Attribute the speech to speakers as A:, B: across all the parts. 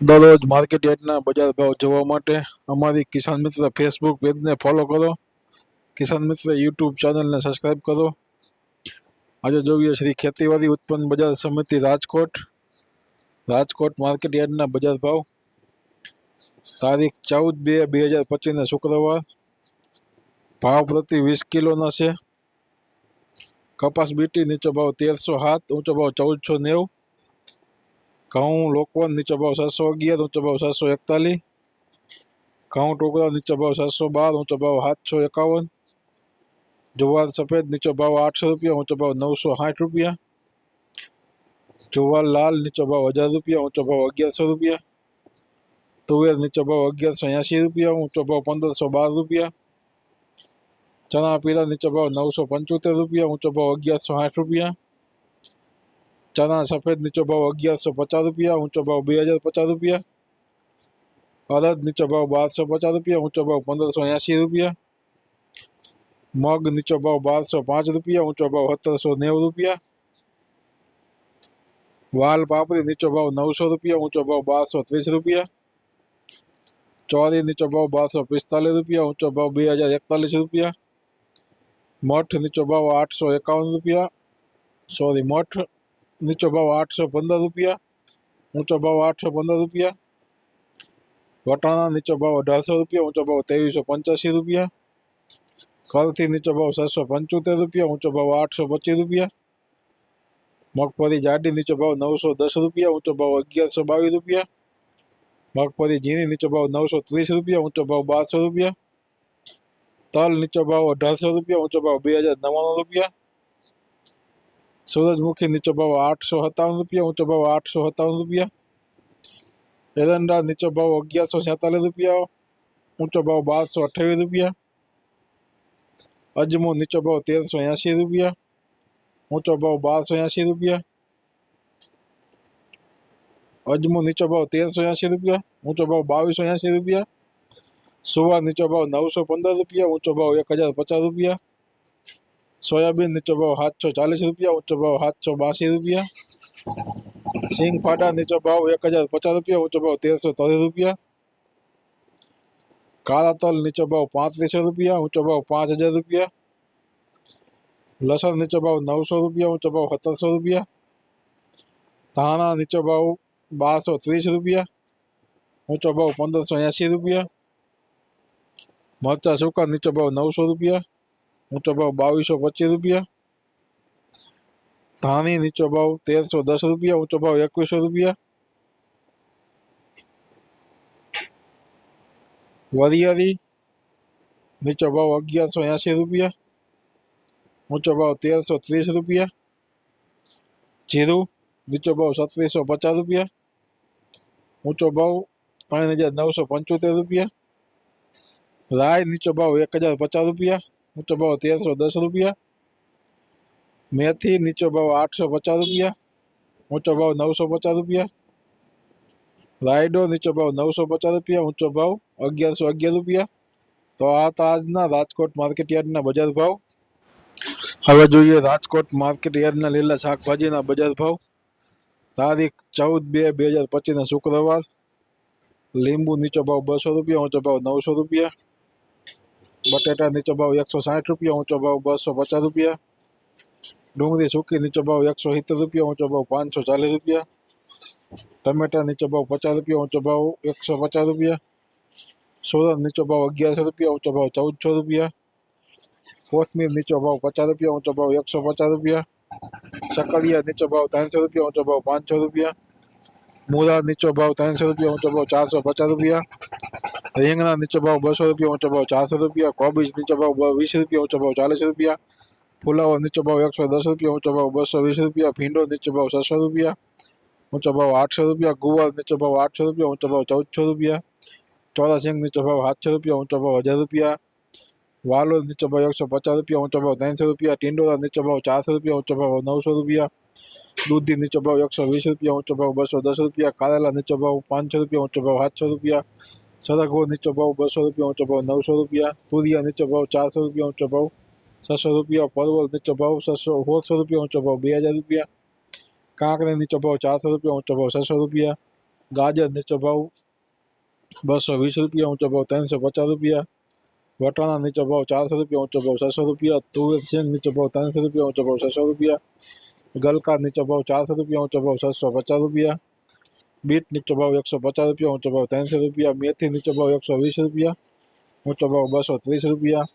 A: દરરોજ માર્કેટ યાર્ડના બજાર ભાવ જોવા માટે અમારી કિસાન મિત્ર ફેસબુક પેજને ફોલો કરો. કિસાન મિત્ર યુટ્યુબ ચેનલને સબસ્ક્રાઈબ કરો. આજે જોઈએ શ્રી ખેતીવાડી ઉત્પન્ન બજાર સમિતિ રાજકોટ. રાજકોટ માર્કેટ યાર્ડના બજાર ભાવ. તારીખ ચૌદ બે બે હજાર પચીસને શુક્રવાર. ભાવ પ્રતિ વીસ કિલોના છે. કપાસ બીટી નીચો ભાવ તેરસો સાત, ઊંચો ભાવ ચૌદસો નેવું. ઘઉં લોકવન નીચો ભાવ સાતસો અગિયાર ઊંચો ભાવ સાતસો એકતાલીસ ઘઉં ટોકરા નીચો ભાવ સાતસો બાર ઊંચો ભાવ સાતસો એકાવન જુવાર સફેદ નીચો ભાવ આઠસો રૂપિયા ઊંચો ભાવ નવસો સાઠ રૂપિયા જુવાર લાલ નીચો ભાવ હજાર રૂપિયા ઊંચો ભાવ અગિયારસો રૂપિયા તુવેર નીચો ભાવ અગિયારસો એંશી રૂપિયા ઊંચો ભાવ પંદરસો બાર રૂપિયા ચણા પીળા નીચો ભાવ નવસો પંચોતેર રૂપિયા ઊંચો ભાવ અગિયારસો સાઠ રૂપિયા ચણા સફેદ નીચો ભાવ અગિયારસો પચાસ રૂપિયા ઊંચો ભાવ બે હજાર પચાસ રૂપિયા અડદ નીચો ભાવ બારસો પચાસ રૂપિયા ઊંચો ભાવ પંદરસો એંશી રૂપિયા મગ નીચો ભાવ બારસો પાંચ રૂપિયા ઊંચો ભાવ સત્તરસો નેવું રૂપિયા વાલ પાપડી નીચો ભાવ નવસો રૂપિયા ઊંચો ભાવ બારસો ત્રીસ રૂપિયા ચોરી નીચો ભાવ બારસો પિસ્તાલીસ રૂપિયા ઊંચો ભાવ બે હજાર એકતાલીસ રૂપિયા મઠ નીચો ભાવ આઠસો એકાવન રૂપિયા સોરી મઠ નીચો ભાવ આઠસો પંદર રૂપિયા ઊંચો ભાવ આઠસો પંદર રૂપિયા વટાણા નીચો ભાવ અઢારસો રૂપિયા ઊંચો ભાવ ત્રેવીસો પંચ્યાસી રૂપિયા કલથી નીચો ભાવ સાતસો પંચોતેર રૂપિયા ઊંચો ભાવ આઠસો પચીસ રૂપિયા મગફળી જાડી નીચો ભાવ નવસો દસ રૂપિયા ઊંચો ભાવ અગિયારસો બાવીસ રૂપિયા મગફળી ઝીણી નીચો ભાવ નવસો ત્રીસ રૂપિયા ઊંચો ભાવ બારસો રૂપિયા તલ નીચો ભાવ અઢારસો રૂપિયા ઊંચો ભાવ બે હજાર નવ્વાણું રૂપિયા સૂરજમુખી નીચો ભાવ આઠસો સત્તાવન રૂપિયા ઊંચો ભાવ આઠસો સત્તાવન રૂપિયા એરંડા નીચો ભાવ અગિયારસો સેતાલીસ રૂપિયા ઊંચો ભાવ બારસો અઠ્યાવીસ રૂપિયા અજમો નીચો ભાવ તેરસો એંશી રૂપિયા ઊંચો ભાવ બારસો એંશી રૂપિયા અજમો નીચો ભાવ તેરસો એંશી રૂપિયા ઊંચો ભાવ બાવીસો એંશી રૂપિયા સુવા નીચો ભાવ નવસો પંદર રૂપિયા ઊંચો ભાવ એક હજાર પચાસ રૂપિયા સોયાબીન નીચો ભાવ સાતસો ચાલીસ રૂપિયા ઊંચો ભાવ સાતસો બાસી રૂપિયા સિંગ ફાટા નીચો ભાવ એક હજાર પચાસ રૂપિયા ઊંચો ભાવ તેરસો ત્રીસ રૂપિયા કાળા તલ નીચો ભાવ પાંત્રીસો રૂપિયા ઊંચો ભાવ પાંચ હજાર રૂપિયા લસણ નીચો ભાવ નવસો રૂપિયા ઊંચો ભાવ સત્તરસો રૂપિયા ધાણા નીચો ભાવ બારસો ત્રીસ રૂપિયા ઊંચો ભાવ પંદરસો એંશી રૂપિયા ऊंचो भाव बीस सौ पच्चीस रुपया धानी नीचो भाव तेर सौ दस रुपया ऊंचो भाव एक सौ रुपया वरियरी नीचो भाव अगियार सौ ऐसी रुपया ऊंचो भाव तेर सौ तीस रुपया जीरु नीचो भाव सत्रह सौ पचास रुपया ऊंचो भाव तीन हज़ार नौ सौ पंचोतेर रुपया राय नीचो भाव एक हज़ार पचास रुपया ઊંચો ભાવ તેરસો દસ રૂપિયા, મેથી નીચો ભાવ આઠસો પચાસ રૂપિયા, ઊંચો ભાવ નવસો પચાસ રૂપિયા, રાયડો નીચો ભાવ નવસો પચાસ રૂપિયા, ઊંચો ભાવ અગિયારસો અગિયાર રૂપિયા. તો આ હતા આજના રાજકોટ માર્કેટ યાર્ડના બજાર ભાવ. હવે જોઈએ રાજકોટ માર્કેટ યાર્ડના લીલા શાકભાજીના બજાર ભાવ. તારીખ ચૌદ બે બે હજાર પચીસના શુક્રવાર. લીંબુ નીચો ભાવ બસો રૂપિયા, ઊંચો ભાવ નવસો રૂપિયા. બટેટા નીચો ભાવ એકસો સાઠ રૂપિયા ઊંચો ભાવ બસો પચાસ રૂપિયા ડુંગળી સૂકી નીચો ભાવ એકસો સિત્તેર રૂપિયા ઊંચો ભાવ પાંચસો ચાલીસ રૂપિયા ટમેટા નીચો ભાવ પચાસ રૂપિયા ઊંચો ભાવ એકસો પચાસ રૂપિયા સુરત નીચો ભાવ અગિયારસો રૂપિયા ઊંચો ભાવ ચૌદસો રૂપિયા કોથમીર નીચો ભાવ પચાસ રૂપિયા ઊંચો ભાવ એકસો પચાસ રૂપિયા સકરિયા નીચો ભાવ ત્રણસો રૂપિયા ઊંચો ભાવ પાંચસો રૂપિયા મૂળા નીચો ભાવ ત્રણસો રૂપિયા ઊંચો ભાવ ચારસો પચાસ રૂપિયા રીંગણા નીચો ભાવ બસો રૂપિયા ઊંચો ભાવ ચારસો રૂપિયા કોબીજ નીચો ભાવ બ- વીસ રૂપિયા ઊંચો ભાવ ચાલીસ રૂપિયા ફુલાવર નીચો ભાવ એકસો દસ રૂપિયા ઊંચો ભાવ બસો વીસ રૂપિયા ભીંડો નીચો ભાવ છસો રૂપિયા ઊંચો ભાવ આઠસો રૂપિયા ગુવાર નીચો ભાવ આઠસો રૂપિયા ઊંચો ભાવ ચૌદસો રૂપિયા ચોરા સિંગ નીચો ભાવ સાતસો રૂપિયા ઊંચો ભાવ હજાર રૂપિયા વાલોર નીચો ભાવ એકસો પચાસ રૂપિયા ઊંચો ભાવ ત્રણસો રૂપિયા ટિંડોરા નીચો ભાવ ચારસો રૂપિયા ઊંચો ભાવ નવસો રૂપિયા દૂધી નીચો ભાવ એકસો વીસ રૂપિયા ઊંચો ભાવ બસો દસ રૂપિયા કારેલા નીચો ભાવ પાંચસો રૂપિયા ઊંચો ભાવ સાતસો રૂપિયા सदा को नीचो भाव ब सौ रुपया ऊंचो भाव नौ सौ रुपया तुरिया नीचो भाव चार सौ रुपया ऊंचो भाव छह सौ रुपया परवल नीचो भाव छह सौ सोल सौ रुपया ऊंचो भाव बे हज़ार रुपया कांकरे नीचो भाव चार सौ रुपया ऊंचो भाव छह सौ रुपया गाजर नीचो भाव ब सौ बीस रुपया ऊंचो भाव तीन सौ पचास रुपया वटाणा नीचो भाव चार सौ रुपया ऊंचो भाव छह सौ रुपया तुवर सिंह नीचो भाव तीन सौ रुपया ऊंचो भाव छह सौ रुपया गलका नीचो भाव चार सौ रुपया ऊंचो भाव छह सौ पचास रुपया બીટ નીચો ભાવ એકસો પચાસ રૂપિયા ઊંચો ભાવ ત્રણસો રૂપિયા મેથી નીચો ભાવ એકસો વીસ રૂપિયા ઊંચો ભાવ બસો ત્રીસ રૂપિયા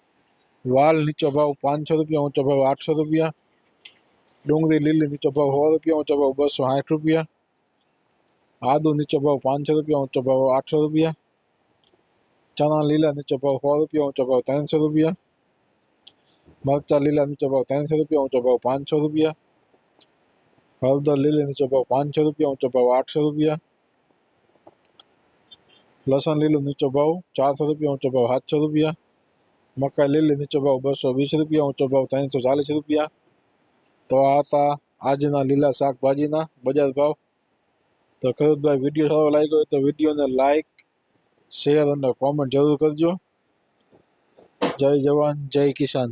A: વાલ નીચો ભાવ પાંચસો રૂપિયા ઊંચો ભાવ આઠસો રૂપિયા ડુંગળી લીલી નીચો ભાવ સો રૂપિયા ઊંચો ભાવ બસો સાઠ રૂપિયા આદુ નીચો ભાવ પાંચસો રૂપિયા ઊંચો ભાવ આઠસો રૂપિયા ચણા લીલા નીચો ભાવ સો રૂપિયા ઊંચો ભાવ ત્રણસો રૂપિયા મરચા લીલા નીચો ભાવ ત્રણસો રૂપિયા ઊંચો ભાવ પાંચસો રૂપિયા હળદર લીલી નીચો ભાવ પાંચસો રૂપિયા, ઊંચો ભાવ આઠસો રૂપિયા. લસણ લીલું નીચો ભાવ ચારસો રૂપિયા, ઊંચો ભાવ સાતસો રૂપિયા. મકાઈ લીલી નીચો ભાવ બસો વીસ રૂપિયા, ઊંચો ભાવ ત્રણસો ચાલીસ રૂપિયા. તો આ હતા આજના લીલા શાકભાજીના બજાર ભાવ. તો ખેડૂતભાઈ, વીડિયો સારો લાગ્યો હોય તો વિડીયોને લાઈક, શેર અને કોમેન્ટ જરૂર કરજો. જય જવાન, જય કિસાન.